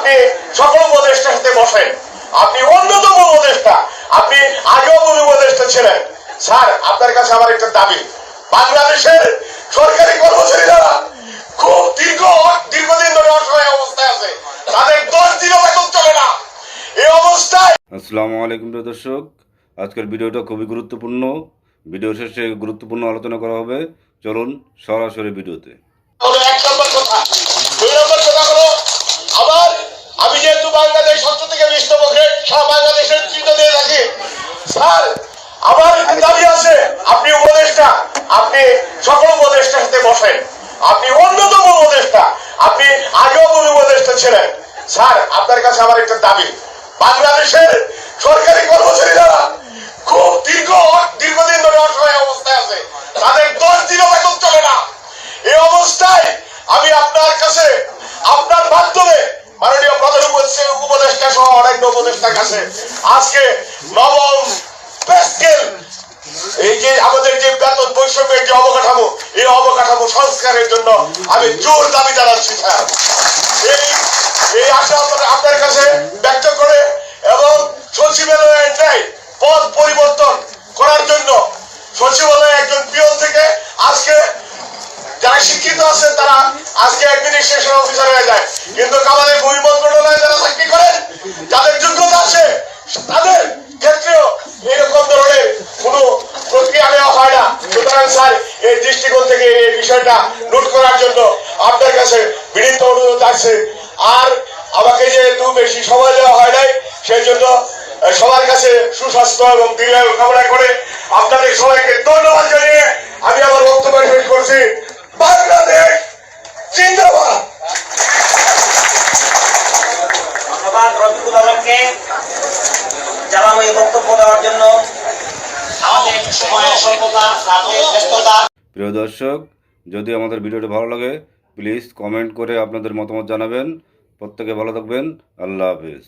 আপনি সকল উপদেষ্টার সাথে বসেন। আপনি অন্যতম উপদেষ্টা। আপনি আগেও উপদেষ্টা ছিলেন। স্যার আপনার কাছে আমার একটা দাবি। বাংলাদেশের সরকারি কর্মচারী যারা খুব দীর্ঘ দীর্ঘদিন ধরে অসহায় অবস্থায় আছে। তাদের দশ দিনও বেতন চলে না। এই অবস্থায় আসসালামু আলাইকুম প্রিয় দর্শক। আজকের ভিডিওটা খুবই গুরুত্বপূর্ণ। ভিডিও শেষে গুরুত্বপূর্ণ আলোচনা করা হবে। চলুন সরাসরি ভিডিওতে। এক নম্বর কথা। স্যার, আমার একটি দাবি আছে। আপনি উপদেষ্টা, আপনি সকল উপদেষ্টার সাথে বসেন। আপনি অন্যতম উপদেষ্টা, আপনি আগেও উপদেষ্টা ছিলেন। স্যার, আপনার কাছে আমার একটা দাবি। বাংলাদেশের সরকারি কর্মচারী খুব দীর্ঘ, দীর্ঘদিন ধরে অসহায় অবস্থায় আছে। তাদের দশ দিনও বেতন চলে না। এই অবস্থায় আমি আপনার কাছে, আপনার মাধ্যমে মাননীয় প্রধান উপদেষ্টা সহ অনেক উপদেষ্টার কাছে আজকে নবম প্যাস্কেল এই যে আমাদের যে বেতন বৈষম্যের যে অবকাঠামো, এই অবকাঠামো সংস্কারের জন্য আমি জোর দাবি জানাচ্ছি এই এই আশা আপনার কাছে ব্যক্ত করে এবং সচিবালয়ের ন্যায় পদ পরিবর্তন করার জন্য সচিবালয়ে একজন পিয়ন থেকে আজকে যারা শিক্ষিত আছেন তারা আজকে অ্যাডমিনিস্ট্রেশন অফিসার হয়ে যায়। কিন্তু আমাদের ভূমি মন্ত্রণালয়ে যারা চাকরি করেন যাদের যোগ্যতা আছে তাদের ক্ষেত্রেও এরকম ধরনের কোনো প্রক্রিয়া নেওয়া হয় না সুতরাং স্যার এই দৃষ্টিকোণ থেকে এই বিষয়টা নোট করার জন্য আপনার কাছে বিনীত অনুরোধ আছে। আর আমাকে যেহেতু বেশি সময় দেওয়া হয় নাই, সেই জন্য সবার কাছে সুস্বাস্থ্য এবং দীর্ঘায়ু কামনা করে আপনাদের সবাইকে ধন্যবাদ জানিয়ে আমি আমার বক্তব্য শেষ করছি। বাংলাদেশ জিন্দাবাদ! ধন্যবাদ রফিকুল বক্তব্য দেওয়ার জন্য। আমাদের সময়ের স্বল্পতা কাজের ব্যস্ততা প্রিয় দর্শক, যদি আমাদের ভিডিওটি ভালো লাগে প্লিজ কমেন্ট করে আপনাদের মতামত জানাবেন। প্রত্যেকে ভালো থাকবেন। আল্লাহ হাফিজ।